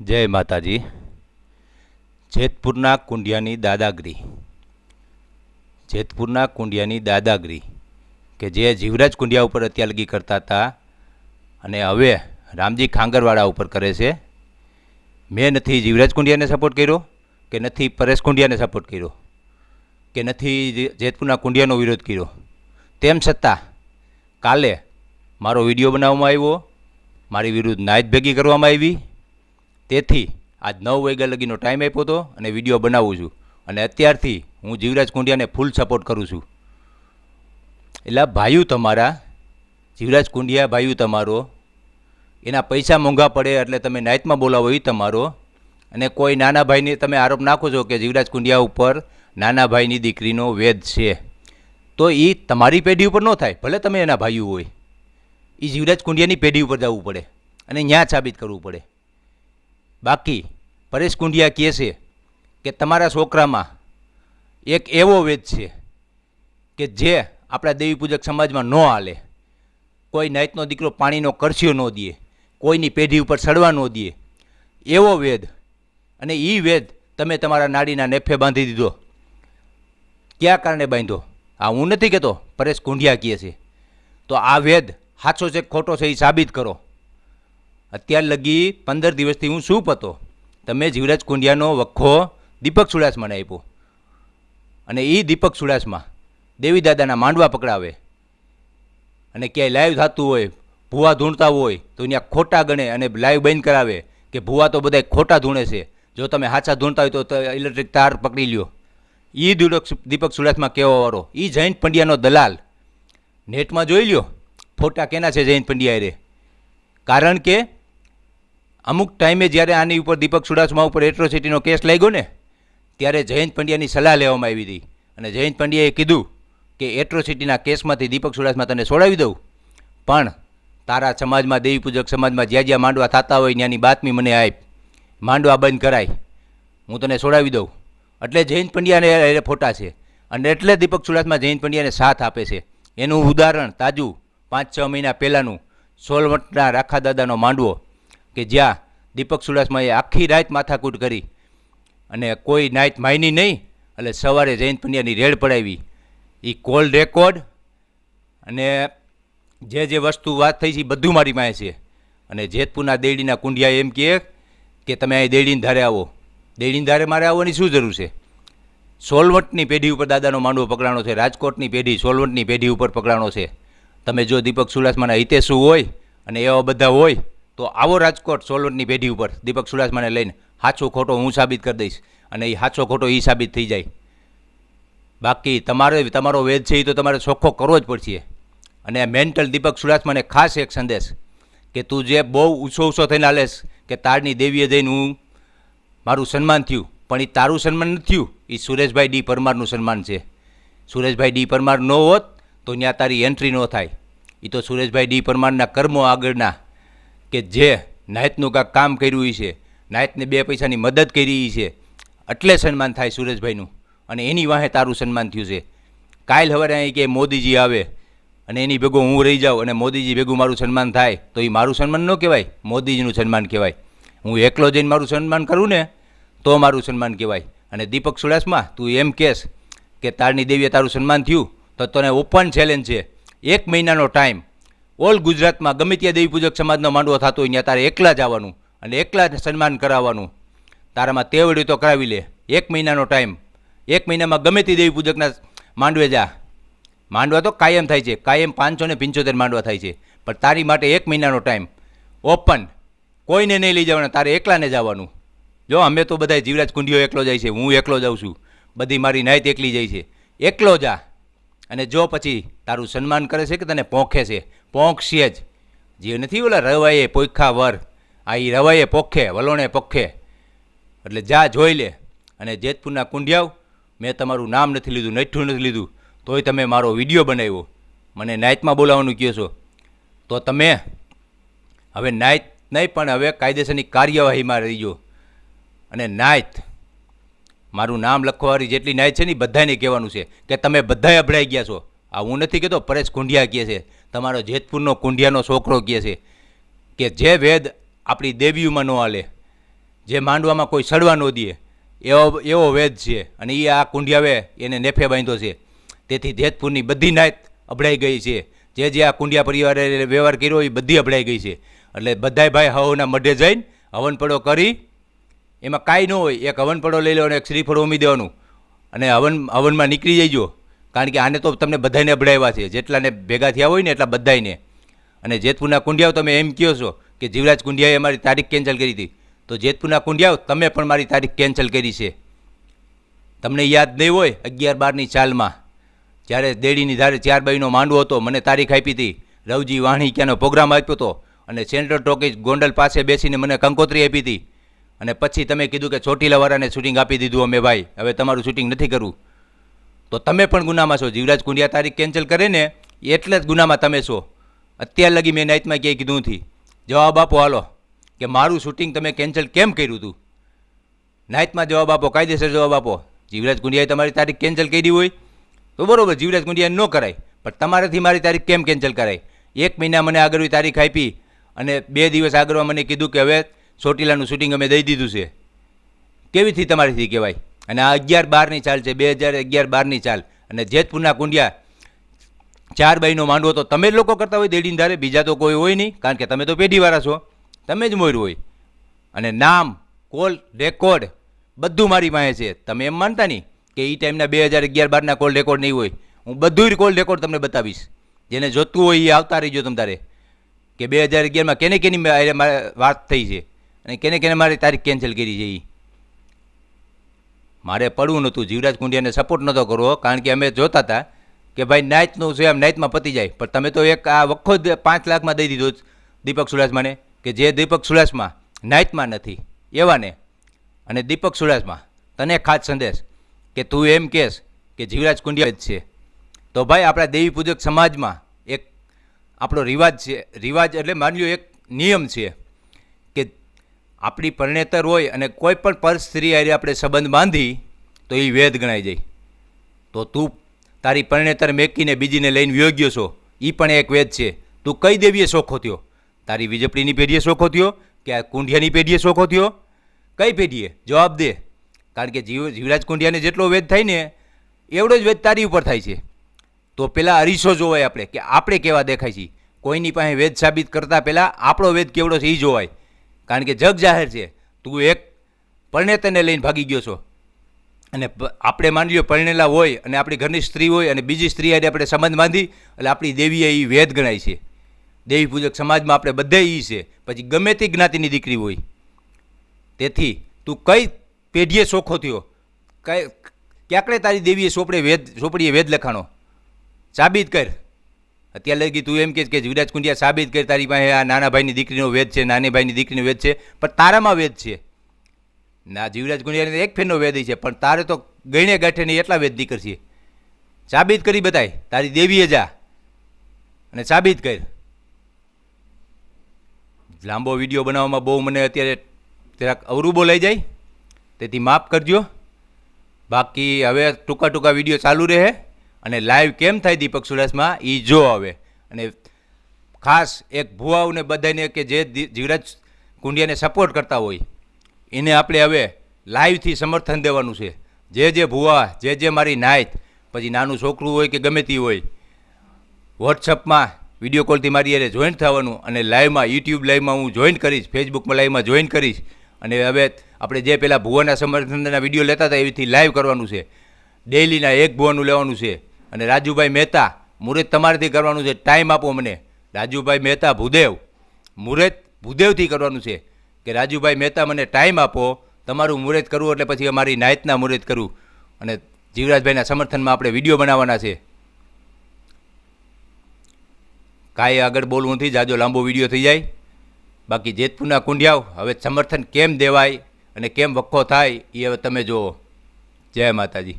જય માતાજી. જેતપુરના કુંડિયાની દાદાગીરી. જેતપુરના કુંડિયાની દાદાગીરી કે જે જીવરાજ કુંડિયા ઉપર અત્યાલગી કરતા હતા અને હવે રામજી ખાંગરવાળા ઉપર કરે છે. મેં નથી જીવરાજ કુંડિયાને સપોર્ટ કર્યો કે નથી પરેશ કુંડિયાને સપોર્ટ કર્યો કે નથી જેતપુરના કુંડિયાનો વિરોધ કર્યો. તેમ છતાં કાલે મારો વીડિયો બનાવવામાં આવ્યો, મારી વિરુદ્ધ નાયત ભેગી કરવામાં આવી તેથી આજ નવ વાગ્યા લગીનો ટાઈમ આપ્યો હતો અને વીડિયો બનાવું છું. અને અત્યારથી હું જીવરાજ કુંડિયાને ફૂલ સપોર્ટ કરું છું. એટલે ભાઈઓ તમારા, જીવરાજ કુંડિયા ભાઈઓ તમારો, એના પૈસા મોંઘા પડે એટલે તમે નાઇટમાં બોલાવો એ તમારો. અને કોઈ નાના ભાઈને તમે આરોપ નાખો છો કે જીવરાજ કુંડિયા ઉપર નાના ભાઈની દીકરીનો વેદ છે. તો એ તમારી પેઢી ઉપર ન થાય, ભલે તમે એના ભાઈઓ હોય. એ જીવરાજ કુંડિયાની પેઢી ઉપર જવું પડે અને ત્યાં સાબિત કરવું પડે. બાકી પરેશ કુંડિયા કહે છે કે તમારા છોકરામાં એક એવો વેદ છે કે જે આપણા દેવી પૂજક સમાજમાં ન હાલે. કોઈ નાઈટનો દીકરો પાણીનો કરસ્યો ન દે, કોઈની પેઢી ઉપર સડવા ન દે. એવો વેદ અને એ વેદ તમે તમારા નાડીના નેફે બાંધી દીધો. કયા કારણે બાંધો આ હું નથી કહેતો, પરેશ કુંડિયા કહે છે. તો આ વેદ સાચો છે ખોટો છે એ સાબિત કરો. અત્યાર લગી પંદર દિવસથી હું શું હતો. તમે જીવરાજ કુંડિયાનો વખો દીપક સુડાસમાને આપ્યો. અને એ દીપક સુડાસમાં દેવીદાદાના માંડવા પકડાવે. અને ક્યાંય લાઈવ થતું હોય, ભૂવા ધૂણતા હોય, તો ત્યાં ખોટા ગણે અને લાઈવ બંધ કરાવે કે ભૂવા તો બધા ખોટા ધૂણે છે. જો તમે હાચા ધૂણતા હોય તો ઇલેક્ટ્રિક તાર પકડી લ્યો. એ દીપક દીપક સુડાસમાં કહેવાવાળો. એ જયંત પંડ્યાનો દલાલ. નેટમાં જોઈ લ્યો. ફોટા કેના છે જયંત પંડ્યા રે? કારણ કે અમુક ટાઈમે જ્યારે આની ઉપર દીપક સુડાસમા ઉપર એટ્રોસિટીનો કેસ લાગ્યો ને, ત્યારે જયંત પંડ્યાની સલાહ લેવામાં આવી હતી. અને જયંત પંડ્યાએ કીધું કે એટ્રોસિટીના કેસમાંથી દીપક સુડાસમા તને છોડાવી દઉં. પણ તારા સમાજમાં, દેવી પૂજક સમાજમાં જ્યાં જ્યાં માંડવા થતા હોય ત્યાંની બાતમી મને આપ. માંડવા બંધ કરાય. હું તને છોડાવી દઉં. એટલે જયંત પંડ્યાને એ ફોટા છે. અને એટલે દીપક સુડાસમા જયંત પંડ્યાને સાથ આપે છે. એનું ઉદાહરણ તાજું પાંચ છ મહિના પહેલાંનું સોલવટના રાખા દાદાનો માંડવો. કે જ્યાં દીપક સુડાસમાએ આખી રાત માથાકૂટ કરી અને કોઈ નાઇટ માયની નહીં, એટલે સવારે જયંત પંડ્યાની રેડ પડાવી. એ કોલ રેકોર્ડ અને જે જે વસ્તુ વાત થઈ છે એ બધું મારી પાસે છે. અને જેતપુરના દેડીના કુંડિયા એમ કહે કે તમે અહીં દેડીને ધારે આવો. દેડીને ધારે મારે આવવાની શું જરૂર છે? સોલવટની પેઢી ઉપર દાદાનો માંડવો પકડાણો છે, રાજકોટની પેઢી સોલવટની પેઢી ઉપર પકડાણો છે. તમે જો દીપક સુડાસમાના હિતેશુ હોય અને એવા બધા હોય તો આવો રાજકોટ સોલવંટની પેઢી ઉપર દીપક સુડાસમાને લઈને હાચો ખોટો હું સાબિત કરી દઈશ અને એ હાચો ખોટો એ સાબિત થઈ જાય. બાકી તમારે તમારો વેદ છે એ તો તમારે ચોખ્ખો કરવો જ પડશે. અને મેન્ટલ દીપક સુડાસમાને ખાસ એક સંદેશ કે તું જે બહુ ઊંચો ઊંચો થઈને હાલેશ કે તારની દેવીએ જઈને હું મારું સન્માન થયું, પણ એ તારું સન્માન નથી થયું એ સુરેશભાઈ ડી પરમારનું સન્માન છે. સુરેશભાઈ ડી પરમાર ન હોત તો ત્યાં તારી એન્ટ્રી ન થાય. એ તો સુરેશભાઈ ડી પરમારના કર્મો આગળના કે જે નાયતનું કાંક કામ કર્યું છે નાયતને બે પૈસાની મદદ કરી છે, એટલે સન્માન થાય સુરેશભાઈનું અને એની વાહે તારું સન્માન થયું છે. કાલ હવે અહીં કે મોદીજી આવે અને એની ભેગું હું રહી જાઉં અને મોદીજી ભેગું મારું સન્માન થાય, તો એ મારું સન્માન ન કહેવાય, મોદીજીનું સન્માન કહેવાય. હું એકલો જઈને મારું સન્માન કરું ને, તો મારું સન્માન કહેવાય. અને દીપક સુડાસમાં, તું એમ કહેશ કે તારની દેવીએ તારું સન્માન થયું, તો તને ઓપન ચેલેન્જ છે. એક મહિનાનો ટાઈમ ઓલ ગુજરાતમાં ગમે ત્યાં દેવી પૂજક સમાજનો માંડવો થતો હોય ત્યાં તારે એકલા જ આવવાનું અને એકલા જ સન્માન કરાવવાનું. તારામાં તેવડ્યું તો કરાવી લે. એક મહિનાનો ટાઈમ એક મહિનામાં ગમે તે દેવી પૂજકના માંડવે જા. માંડવા તો કાયમ થાય છે. કાયમ પાંચસો ને પંચોતેર માંડવા થાય છે. પણ તારી માટે એક મહિનાનો ટાઈમ ઓપન કોઈને નહીં લઈ જવાના. તારે એકલાને જવાનું. જો અમે તો બધા જીવરાજ કુંડીઓ એકલો જાય છે. હું એકલો જાઉં છું. બધી મારી નાયત એકલી જાય છે. એકલો જા. અને જો પછી તારું સન્માન કરે છે કે તને પોંખે છે, પોંખશે જ. જે નથી, ઓલા રવાઈએ પોખા વર. આ એ રવાએ પોખે, વલોણે પોખે. એટલે જા, જોઈ લે. અને જેતપુરના કુંડિયાવ મેં તમારું નામ નથી લીધું નઠ્ઠું નથી લીધું, તોય તમે મારો વીડિયો બનાવ્યો. મને નાઇટમાં બોલાવવાનું કહો છો. તો તમે, હવે નાઇટ નહીં, પણ હવે કાયદેસરની કાર્યવાહીમાં રહીજો. અને નાયત મારું નામ લખવાવાળી જેટલી નાય છે ને બધાને કહેવાનું છે કે તમે બધાએ અભડાઈ ગયા છો. આ હું નથી કહેતો, પરેશ કુંડિયા કહે છે. તમારો જેતપુરનો કુંડિયાનો છોકરો કહે છે કે જે વેદ આપણી દેવીઓમાં ન હાલે, જે માંડવામાં કોઈ સડવા ન દે, એવો એવો વેદ છે અને એ આ કુંડિયાવે એને નેફે બાંધ્યો છે. તેથી જેતપુરની બધી નાયત અભડાઈ ગઈ છે. જે જે આ કુંડિયા પરિવારે વ્યવહાર કર્યો એ બધી અભડાઈ ગઈ છે. એટલે બધાય ભાઈ હવના મઢે જઈને હવનપડો કરી એમાં કાંઈ ન હોય. એક હવન પડો લઈ લેવાનો એક શ્રીફળ ઉમી દેવાનું. અને હવન, હવનમાં નીકળી જઈજો. કારણ કે આને તો તમને બધાને અભડાવ્યા છે. જેટલાને ભેગા થયા હોય ને એટલા બધાને અને જેતપુરના કુંડિયાઓ તમે એમ કહો છો કે જીવરાજ કુંડિયાએ અમારી તારીખ કેન્સલ કરી હતી. તો જેતપુરના કુંડિયાઓ, તમે પણ મારી તારીખ કેન્સલ કરી છે. તમને યાદ નહીં હોય અગિયાર બારની ચાલમાં, જ્યારે દેડીની ધારે ચાર બાઈનો માંડવો હતો, મને તારીખ આપી હતી. રવજી વાણી ક્યાંનો પ્રોગ્રામ આપ્યો હતો. અને સેન્ટ્રલ ટોકીજ ગોંડલ પાસે બેસીને મને કંકોત્રી આપી હતી. અને પછી તમે કીધું કે ચોટીલાવાળાને શૂટિંગ આપી દીધું અમે ભાઈ. હવે તમારું શૂટિંગ નથી કરવું. તો તમે પણ ગુનામાં છો. જીવરાજ કુંડિયા તારીખ કેન્સલ કરે ને, એટલે જ ગુનામાં તમે છો. અત્યાર લગી મેં નાઇટમાં ક્યાંય કીધું નથી. જવાબ આપો, હાલો. કે મારું શૂટિંગ તમે કેન્સલ કેમ કર્યું હતું નાઇટમાં જવાબ આપો, કાયદેસર જવાબ આપો. જીવરાજ કુંડિયાએ તમારી તારીખ કેન્સલ કરી હોય, તો બરાબર, જીવરાજ કુંડિયાને ન કરાય. પણ તમારાથી મારી તારીખ કેમ કેન્સલ કરાય? એક મહિના મને આગળની તારીખ આપી અને બે દિવસ આગળમાં મને કીધું કે હવે ચોટીલાનું શૂટિંગ અમે દઈ દીધું છે. કેવીથી તમારીથી કહેવાય? અને આ અગિયાર બારની ચાલ છે, બે હજાર અગિયાર બારની ચાલ. અને જેતપુરના કુંડિયા, ચાર બાઈનો માંડવો તો તમે જ લોકો કરતા હોય દેડીને ધારે, બીજા તો કોઈ હોય નહીં. કારણ કે તમે તો પેઢીવાળા છો. તમે જ મોર હોય. અને નામ, કોલ, રેકોર્ડ, બધું મારી પાસે છે. તમે એમ માનતા નહીં કે એ ટાઈમના બે હજાર અગિયાર બારના કોલ રેકોર્ડ નહીં હોય. હું બધું જ કોલ રેકોર્ડ તમને બતાવીશ. જેને જોતું હોય એ આવતા રહીજો તમ તારે. કે બે હજાર અગિયારમાં કેને કેની વાત થઈ છે. અને કેને કેને મારી તારીખ કેન્સલ કરી એ મારે પડવું નહોતું, જીવરાજ કુંડિયાને સપોર્ટ નહોતો કરવો, કારણ કે અમે જોતા હતા કે ભાઈ નાઇટનું છે, આમ નાઇટમાં પતી જાય. પણ તમે તો એક આ વખો જ પાંચ લાખમાં દઈ દીધો દીપક સુડાસમાને કે જે દીપક સુડાસમા નાઇટમાં નથી, એવાને. અને દીપક સુડાસમા તને ખાસ સંદેશ, કે તું એમ કહેશ કે જીવરાજ કુંડિયા જ છે. તો ભાઈ આપણા દેવી પૂજક સમાજમાં એક આપણો રિવાજ છે, રિવાજ એટલે માની લો એક નિયમ છે. આપણી પરણેતર હોય અને કોઈ પણ પર સ્ત્રી હારે આપણે સંબંધ બાંધી, તો એ વેદ ગણાઈ જાય. તો તું તારી પરણેતર મેકીને બીજીને લઈને વ્યોગ્યો છો. એ પણ એક વેદ છે. તું કઈ દેવીએ શોખો થયો? તારી વીજપડીની પેઢીએ શોખો થયો? કે આ કુંઢિયાની પેઢીએ શોખો થયો? કઈ પેઢીએ? જવાબ દે. કારણ કે જીવ, જીવરાજ કુંઢિયાને જેટલો વેદ થાય ને, એવડો જ વેદ તારી ઉપર થાય છે. તો પેલા અરીસો જોવાય આપણે, કે આપણે કેવા દેખાય છે? કોઈની પાસે વેદ સાબિત કરતાં પહેલાં આપણો વેદ કેવડો છે એ જોવાય. કારણ કે જગ જાહેર છે. તું એક પરણેતને લઈને ભાગી ગયો છો. અને આપણે માની લ્યો પરણેલા હોય અને આપણી ઘરની સ્ત્રી હોય અને બીજી સ્ત્રી હારે આપણે સંબંધ બાંધી, એટલે આપણી દેવીએ એ વેદ ગણાય છે. દેવી પૂજક સમાજમાં આપણે બધે એ છે. પછી ગમે તે જ્ઞાતિની દીકરી હોય. તેથી તું કઈ પેઢીએ સોખો થયો? કઈ ક્યાંકડે તારી દેવીએ સોપડે વેદ સોપડીએ વેદ લખાણો? સાબિત કર. અત્યારે લગી તું એમ કે વિરાજ કુંડિયા સાબિત કરી, તારી પાસે આ નાના ભાઈની દીકરીનો વેદ છે, નાની ભાઈની દીકરીનો વેદ છે, પણ તારામાં વેદ છે. ના, જીવરાજ કુંડિયાને એક ફેરનો વેદ છે, પણ તારે તો ગણે ગાંઠે નહીં એટલા વેદ નીકળશે સાબિત કરી બતાય, તારી દેવીએ જા, અને સાબિત કર. લાંબો વીડિયો બનાવવામાં બહુ મને અત્યારે જરાક અવરૂબો લઈ જાય, તેથી માફ કરજો. બાકી હવે ટૂંકા ટૂંકા વીડિયો ચાલુ રહે. અને લાઈવ કેમ થાય દીપક સુરસમાં? એ જો હવે અને ખાસ એક ભુવાઓને બધાને કે જે જીવરાજ કુંડિયાને સપોર્ટ કરતા હોય, એને આપણે હવે લાઈવથી સમર્થન દેવાનું છે. જે જે ભુવા, જે જે મારી નાયત, પછી નાનું છોકરું હોય કે ગમે તે હોય, વોટ્સઅપમાં વીડિયો કોલથી મારી યારે જોઈન્ટ થવાનું અને લાઈવમાં યુટ્યુબ લાઈવમાં હું જોઈન કરીશ ફેસબુકમાં લાઈવમાં જોઈન કરીશ. અને હવે આપણે જે પહેલાં ભુવાના સમર્થનના વીડિયો લેતા હતા એવીથી લાઈવ કરવાનું છે. ડેઈલીના એક ભુવાનું લેવાનું છે. અને રાજુભાઈ મહેતા મુહૂર્ત તમારેથી કરવાનું છે. ટાઈમ આપો મને. રાજુભાઈ મહેતા ભૂદેવ. મુહૂર્ત ભૂદેવથી કરવાનું છે કે રાજુભાઈ મહેતા મને ટાઈમ આપો. તમારું મુહૂર્ત કરવું એટલે પછી અમારી નાયતના મુહૂર્ત કરું. અને જીવરાજભાઈના સમર્થનમાં આપણે વીડિયો બનાવવાના છે. કાંઈ આગળ બોલવું નથી, જાજો લાંબો વીડિયો થઈ જાય. બાકી જેતપુરના કુંડિયાઓ હવે સમર્થન કેમ દેવાય અને કેમ વખો થાય, એ હવે તમે જુઓ. જય માતાજી.